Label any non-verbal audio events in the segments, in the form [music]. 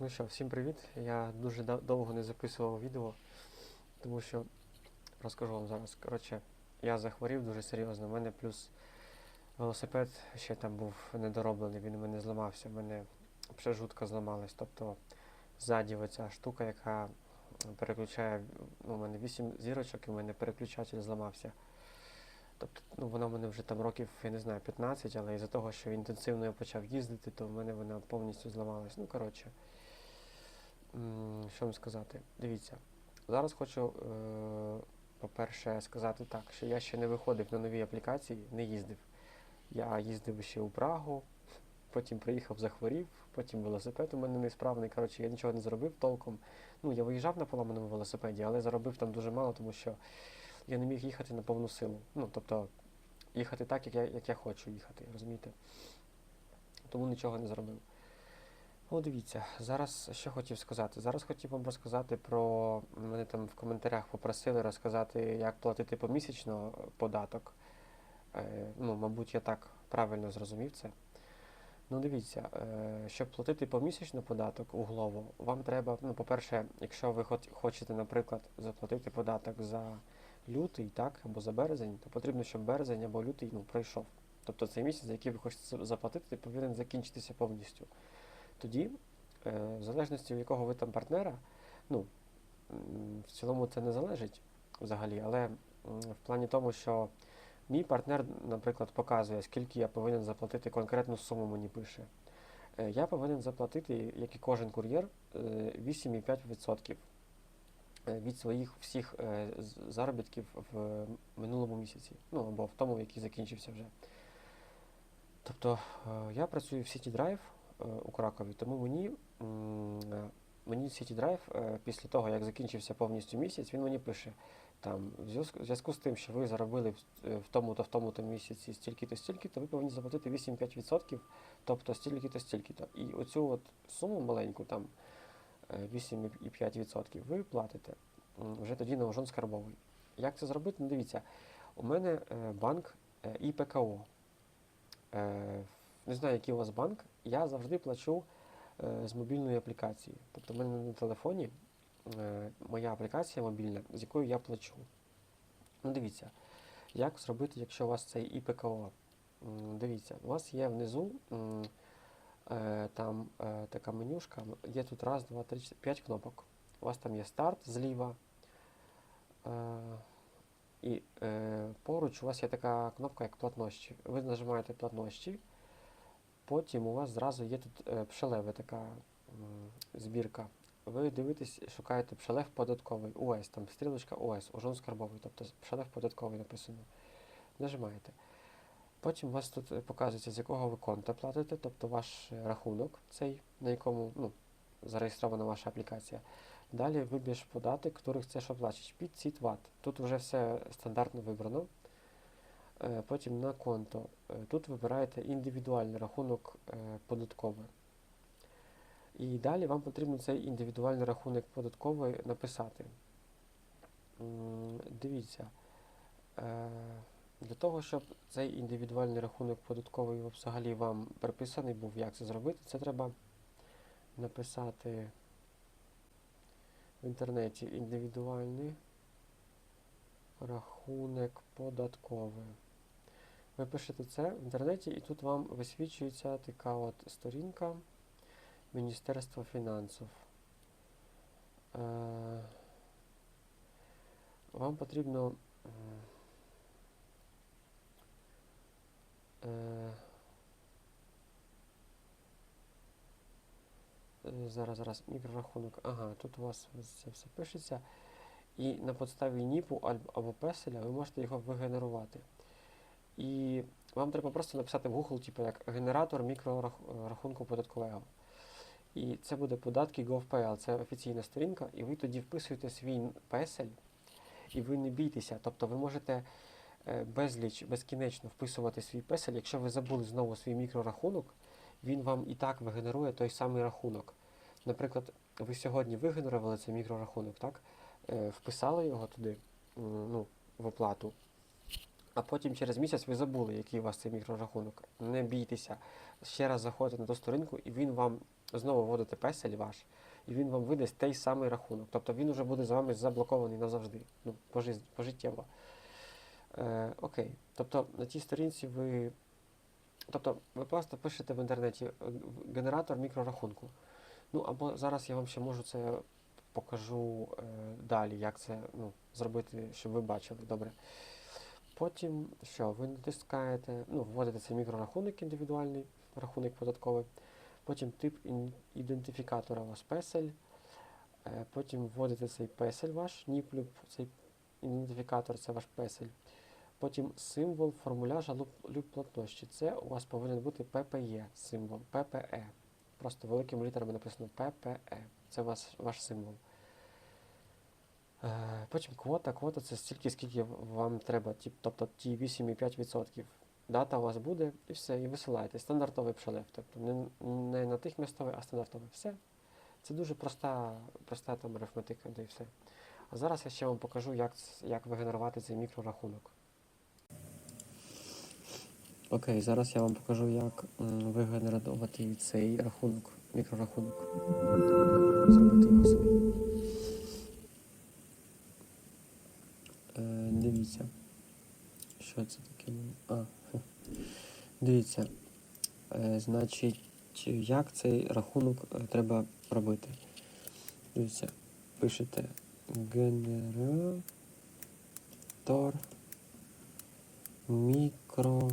Ну що, всім привіт. Я дуже довго не записував відео, тому що розкажу вам зараз. Коротше, я захворів дуже серйозно. У мене плюс велосипед ще там був недороблений, він у мене зламався. У мене пшежутка зламалась. Тобто ззаді оця штука, яка переключає, ну, у мене 8 зірочок, і у мене переключатель зламався. Тобто, ну, вона в мене вже там років, я не знаю, 15, але із-за того, що інтенсивно я почав їздити, то в мене вона повністю зламалась. Ну, коротше. Що вам сказати? Дивіться, зараз хочу, е, по-перше, сказати так, що я ще не виходив на нові аплікації, не їздив. Я їздив ще у Прагу, потім приїхав, захворів, потім велосипед у мене несправний. Коротше, я нічого не зробив толком. Ну, я виїжджав на поламаному велосипеді, але заробив там дуже мало, тому що я не міг їхати на повну силу. Ну, тобто, їхати так, як я, як я хочу їхати, розумієте? Тому нічого не зробив. Ну, дивіться, зараз що хотів сказати. Зараз хотів вам розказати про. Мене там в коментарях попросили розказати, як платити помісячно податок. Е, ну, мабуть, я так правильно зрозумів це. Ну, дивіться, е, щоб платити помісячно податок углово, вам треба, ну, по-перше, якщо ви хочете, наприклад, заплатити податок за лютий, так, або за березень, то потрібно, щоб березень або лютий ну, пройшов. Тобто цей місяць, за який ви хочете за- заплатити, повинен закінчитися повністю. Тоді, е, в залежності від якого ви там партнера, ну, в цілому це не залежить взагалі, але в плані тому, що мій партнер, наприклад, показує, скільки я повинен заплатити конкретну суму мені пише. Е, Я повинен заплатити, як і кожен кур'єр, е, 8,5% е, від своїх всіх заробітків в минулому місяці, ну або в тому, який закінчився вже. Тобто я працюю в City Drive у Кракові, тому мені, е, мені City Drive е, після того, як закінчився повністю місяць, він мені пише там, в зв'язку, з тим, що ви заробили в, е, тому-то, в тому-то місяці стільки-то, стільки-то, ви повинні заплатити 8,5%, тобто стільки-то, стільки-то. І оцю от суму маленьку, там е, 8,5% ви платите вже тоді на ужон скарбовий. Як це зробити? Ну, дивіться, у мене е, банк е, ІПКО. Е, не знаю, який у вас банк, я завжди плачу е, з мобільної аплікації. Тобто в мене на телефоні е, моя аплікація мобільна, з якою я плачу. Ну, дивіться, як зробити, якщо у вас цей ІПКО? Дивіться, у вас є внизу е, там така менюшка, є тут раз, два, три, п'ять кнопок. У вас там є старт зліва. І поруч у вас є така кнопка, як платнощі. Ви нажимаєте платнощі, потім у вас зразу є тут е, пшелева така збірка. Ви дивитесь, шукаєте пшелев податковий, ОС, там стрілочка ОС, ужон скарбовий, тобто пшелев податковий написано. Нажимаєте. Потім у вас тут е, показується, з якого ви конта платите, тобто ваш рахунок, цей, на якому ну, зареєстрована ваша аплікація. Далі вибір податок, який chcesz оплачити. Під ці ват. Тут вже все стандартно вибрано. Е, Потім на конто. Е, Тут вибираєте індивідуальний рахунок е, податковий. І далі вам потрібно цей індивідуальний рахунок податковий написати. Дивіться. Для того, щоб цей індивідуальний рахунок податковий взагалі вам приписаний був, як це зробити, це треба написати в інтернеті індивідуальний рахунок податковий. Ви пишете це в інтернеті, і тут вам висвічується така от сторінка Міністерства фінансів. Е, вам потрібно. Е, Зараз, зараз, мікрорахунок. Ага, тут у вас це все пишеться. І на підставі НІПу або песеля ви можете його вигенерувати. І вам треба просто написати в Google, типу, як генератор мікрорахунку податкового. І це буде податки gov.pl, це офіційна сторінка, і ви тоді вписуєте свій песель, і ви не бійтеся. Тобто ви можете е, безліч, безкінечно вписувати свій песель. Якщо ви забули знову свій мікрорахунок, він вам і так вигенерує той самий рахунок. Наприклад, ви сьогодні вигенерували цей мікрорахунок, так? Е, вписали його туди, ну, в оплату, а потім через місяць ви забули, який у вас цей мікрорахунок. Не бійтеся. Ще раз заходите на ту сторінку, і він вам знову вводите песель ваш, і він вам видасть той самий рахунок. Тобто він вже буде з вами заблокований назавжди, ну, пожиттєво. Е, окей. Тобто на тій сторінці ви. Тобто ви просто пишете в інтернеті е, генератор мікрорахунку. Ну або зараз я вам ще можу це покажу е, далі, як це ну, зробити, щоб ви бачили. Добре. Потім що, ви натискаєте, ну, вводите цей мікрорахунок, індивідуальний рахунок податковий. Потім тип ідентифікатора у вас песель. Е, Потім вводите цей песель ваш, ніплюб, цей ідентифікатор це ваш песель. Потім символ формуляжа люб платнощі. Це у вас повинен бути PPE символ, PPE. Просто великими літерами написано PPE. Це ваш, ваш символ. Е, Потім квота. Квота це стільки, скільки вам треба, тобто ті 8,5%. Дата у вас буде і все, і висилаєте. Стандартовий пшалев. Тобто не, не на тих містовий, а стандартовий. Все. Це дуже проста, проста там арифметика, да і все. А зараз я ще вам покажу, як, як вигенерувати цей мікрорахунок. Окей, зараз я вам покажу, як м, вигенерувати цей рахунок, мікрорахунок. Зробити його собі. Е, дивіться. Що це таке? А, дивіться. Е, значить, як цей рахунок е, треба робити? Дивіться, пишете генератор мікро.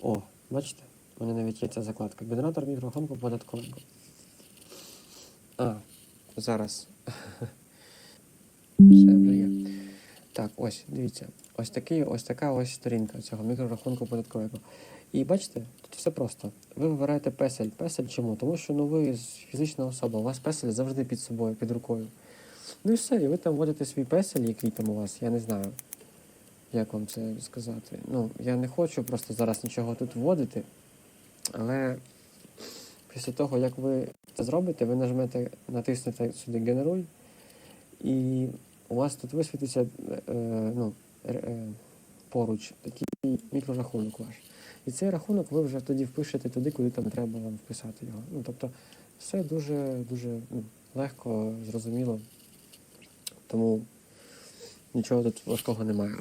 О, бачите? У мене навіть є ця закладка. Генератор мікрорахунку податкового. А, зараз. [laughs] Все вже. Так, ось, дивіться. Ось такий, ось така ось сторінка цього мікрорахунку податкового. І бачите, тут все просто. Ви вибираєте песель. Песель чому? Тому що ну, ви фізична особа, у вас песель завжди під собою, під рукою. Ну і все, і ви там вводите свій песель, який там у вас, я не знаю. Як вам це сказати? Ну, я не хочу просто зараз нічого тут вводити, але після того, як ви це зробите, ви нажмете, натиснете сюди генеруй, і у вас тут висвітиться е, ну, поруч такий мікрорахунок ваш. І цей рахунок ви вже тоді впишете туди, куди там треба вам вписати його. Ну, тобто, все дуже, дуже ну, легко, зрозуміло. Тому нічого тут важкого немає.